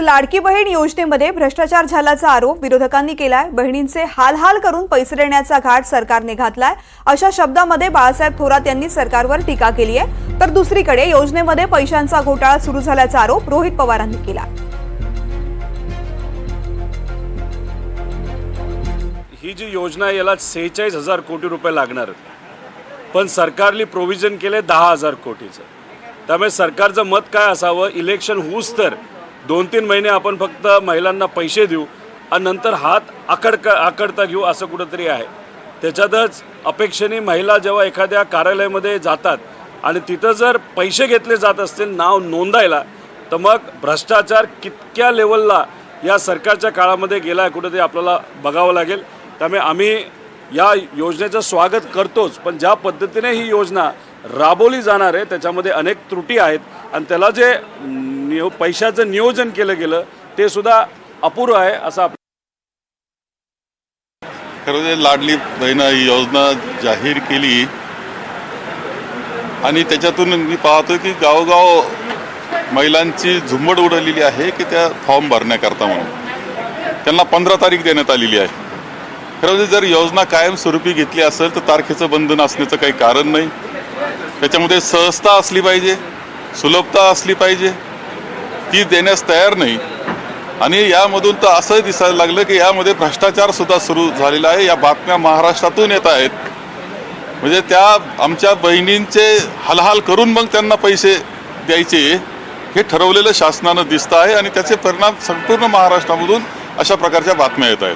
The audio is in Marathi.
लाडकी बहीण योजनेमध्ये भ्रष्टाचार झाल्याचा आरोप विरोधकांनी केलाय. बहिणींचे हाल हाल करून पैसे देण्याचा घाट सरकारने घातलाय. अशा शब्दामध्ये बाळासाहेब थोरात यांनी सरकारवर टीका केली आहे. तर दुसरीकडे योजनेमध्ये पैशांचा घोटाळा सुरू झाल्याचा आरोप रोहित पवारांनी केला ही जी योजना आहे याला सेहेचाळीस हजार कोटी रुपये लागणार पण सरकारने प्रोव्हिजन केले दहा हजार कोटीचं. त्यामुळे सरकारचं मत काय असावं? इलेक्शन होऊच तर दोन तीन महिने आपण फक्त महिलांना पैसे देऊ आणि नंतर हात आकडक आकडता घेऊ असं कुठंतरी आहे. त्याच्यातच अपेक्षेने महिला जेव्हा एखाद्या कार्यालयामध्ये जातात आणि तिथं जर पैसे घेतले जात असतील नाव नोंदायला तर मग भ्रष्टाचार कितक्या लेवलला या सरकारच्या काळामध्ये गेला आहे कुठंतरी आपल्याला बघावं लागेल. त्यामुळे आम्ही या योजनेचं स्वागत करतोच पण ज्या पद्धतीने ही योजना राबवली जाणार आहे. त्याच्यामध्ये अनेक त्रुटी आहेत. आणि त्याला जे नियो पैशाचं नियोजन केलं गेलं ते सुद्धा अपुरं आहे असं आप खरं ते लाडली बहीण ही योजना जाहीर केली. आणि त्याच्यातून मी पाहतो की गावोगाव महिलांची झुंबड उडवलेली आहे की त्या फॉर्म भरण्याकरता म्हणून. त्यांना पंधरा तारीख देण्यात आलेली आहे. खरं म्हणजे जर योजना कायमस्वरूपी घेतली असेल तर तारखेचं बंधन असण्याचं काही कारण नाही. त्याच्यामध्ये सहजता असली पाहिजे सुलभता असली पाहिजे ती देण्यास तयार नाही. आणि यामधून तर असंही दिसायला लागलं की यामध्ये भ्रष्टाचारसुद्धा सुरू झालेला आहे. या बातम्या महाराष्ट्रातून येत आहेत. म्हणजे त्या आमच्या बहिणींचे हलहाल करून मग त्यांना पैसे द्यायचे हे ठरवलेलं शासनानं दिसतं आहे आणि त्याचे परिणाम संपूर्ण महाराष्ट्रामधून अशा प्रकारच्या बातम्या येत आहेत.